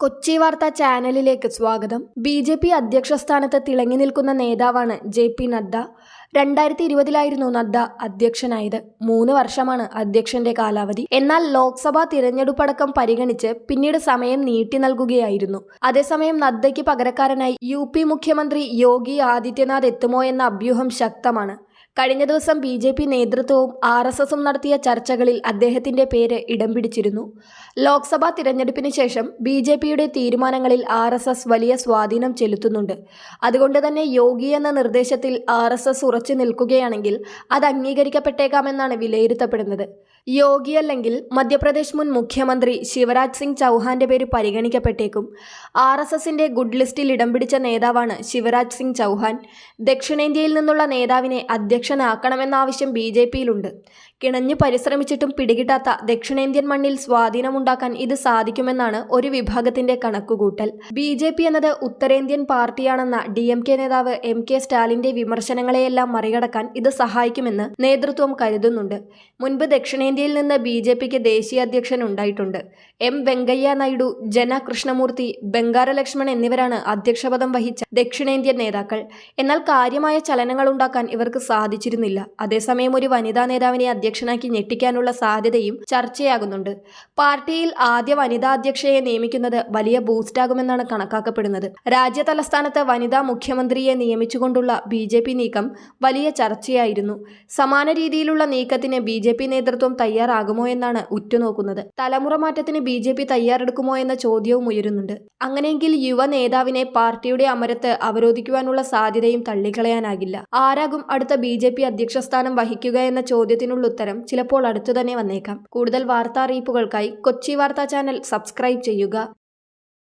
കൊച്ചി വാർത്താ ചാനലിലേക്ക് സ്വാഗതം. ബി ജെ പി അധ്യക്ഷ സ്ഥാനത്ത് തിളങ്ങി നിൽക്കുന്ന നേതാവാണ് ജെ പി നദ്ദ. രണ്ടായിരത്തി ഇരുപതിലായിരുന്നു നദ്ദ അധ്യക്ഷനായത്. മൂന്ന് വർഷമാണ് അധ്യക്ഷന്റെ കാലാവധി. എന്നാൽ ലോക്സഭാ തിരഞ്ഞെടുപ്പടക്കം പരിഗണിച്ച് പിന്നീട് സമയം നീട്ടി നൽകുകയായിരുന്നു. അതേസമയം നദ്ദയ്ക്ക് പകരക്കാരനായി യു മുഖ്യമന്ത്രി യോഗി ആദിത്യനാഥ് എത്തുമോ എന്ന അഭ്യൂഹം ശക്തമാണ്. കഴിഞ്ഞ ദിവസം ബി ജെ പി നേതൃത്വവും ആർ എസ് എസും നടത്തിയ ചർച്ചകളിൽ അദ്ദേഹത്തിന്റെ പേര് ഇടം പിടിച്ചിരുന്നു. ലോക്സഭാ തിരഞ്ഞെടുപ്പിന് ശേഷം ബി ജെ പിയുടെ തീരുമാനങ്ങളിൽ ആർ എസ് എസ് വലിയ സ്വാധീനം ചെലുത്തുന്നുണ്ട്. അതുകൊണ്ട് തന്നെ യോഗി എന്ന നിർദ്ദേശത്തിൽ ആർ എസ് എസ് ഉറച്ചു നിൽക്കുകയാണെങ്കിൽ അത് അംഗീകരിക്കപ്പെട്ടേക്കാമെന്നാണ് വിലയിരുത്തപ്പെടുന്നത്. യോഗി അല്ലെങ്കിൽ മധ്യപ്രദേശ് മുൻ മുഖ്യമന്ത്രി ശിവരാജ് സിംഗ് ചൗഹാന്റെ പേര് പരിഗണിക്കപ്പെട്ടേക്കും. ആർ എസ് എസിന്റെ ഗുഡ് ലിസ്റ്റിൽ ഇടം പിടിച്ച നേതാവാണ് ശിവരാജ് സിംഗ് ചൗഹാൻ. ദക്ഷിണേന്ത്യയിൽ നിന്നുള്ള നേതാവിനെ അധ്യക്ഷനാക്കണമെന്ന ആവശ്യം ബി ജെ പിയിലുണ്ട്. കിണഞ്ഞു പരിശ്രമിച്ചിട്ടും പിടികിട്ടാത്ത ദക്ഷിണേന്ത്യൻ മണ്ണിൽ സ്വാധീനമുണ്ടാക്കാൻ ഇത് സാധിക്കുമെന്നാണ് ഒരു വിഭാഗത്തിന്റെ കണക്കുകൂട്ടൽ. ബി ജെ പി എന്നത് ഉത്തരേന്ത്യൻ പാർട്ടിയാണെന്ന ഡി എം കെ നേതാവ് എം കെ സ്റ്റാലിന്റെ വിമർശനങ്ങളെയെല്ലാം മറികടക്കാൻ ഇത് സഹായിക്കുമെന്ന് നേതൃത്വം കരുതുന്നുണ്ട്. മുൻപ് ദക്ഷിണേന്ത്യയിൽ നിന്ന് ബി ജെ പിക്ക് ദേശീയ അധ്യക്ഷൻ ഉണ്ടായിട്ടുണ്ട്. എം വെങ്കയ്യ നായിഡു ജന കൃഷ്ണമൂർത്തി ബംഗാര ലക്ഷ്മൺ എന്നിവരാണ് അധ്യക്ഷപദം വഹിച്ച ദക്ഷിണേന്ത്യൻ നേതാക്കൾ. എന്നാൽ കാര്യമായ ചലനങ്ങൾ ഉണ്ടാക്കാൻ ഇവർക്ക് സാധിച്ചിരുന്നില്ല. അതേസമയം ഒരു വനിതാ നേതാവിനെ അധ്യക്ഷനാക്കി ഞെട്ടിക്കാനുള്ള സാധ്യതയും ചർച്ചയാകുന്നുണ്ട്. പാർട്ടിയിൽ ആദ്യ വനിതാ അധ്യക്ഷയെ നിയമിക്കുന്നത് വലിയ ബൂസ്റ്റാകുമെന്നാണ് കണക്കാക്കപ്പെടുന്നത്. രാജ്യ തലസ്ഥാനത്ത് വനിതാ മുഖ്യമന്ത്രിയെ നിയമിച്ചുകൊണ്ടുള്ള ബി ജെ പി നീക്കം വലിയ ചർച്ചയായിരുന്നു. സമാന രീതിയിലുള്ള നീക്കത്തിന് ബി ജെ പി നേതൃത്വം തയ്യാറാകുമോ എന്നാണ് ഉറ്റുനോക്കുന്നത്. തലമുറ മാറ്റത്തിന് ബി ജെ പി തയ്യാറെടുക്കുമോ എന്ന ചോദ്യവും ഉയരുന്നുണ്ട്. അങ്ങനെയെങ്കിൽ യുവ നേതാവിനെ പാർട്ടിയുടെ അമരത്ത് അവരോധിക്കുവാനുള്ള സാധ്യതയും തള്ളിക്കളയാനാകില്ല. ആരാകും അടുത്ത ബി ജെ പി അധ്യക്ഷ സ്ഥാനം വഹിക്കുക എന്ന ചോദ്യത്തിനുള്ള ഉത്തരം ചിലപ്പോൾ അടുത്തു തന്നെ വന്നേക്കാം. കൂടുതൽ വാർത്താ അറിയിപ്പുകൾക്കായി കൊച്ചി വാർത്താ ചാനൽ സബ്സ്ക്രൈബ് ചെയ്യുക.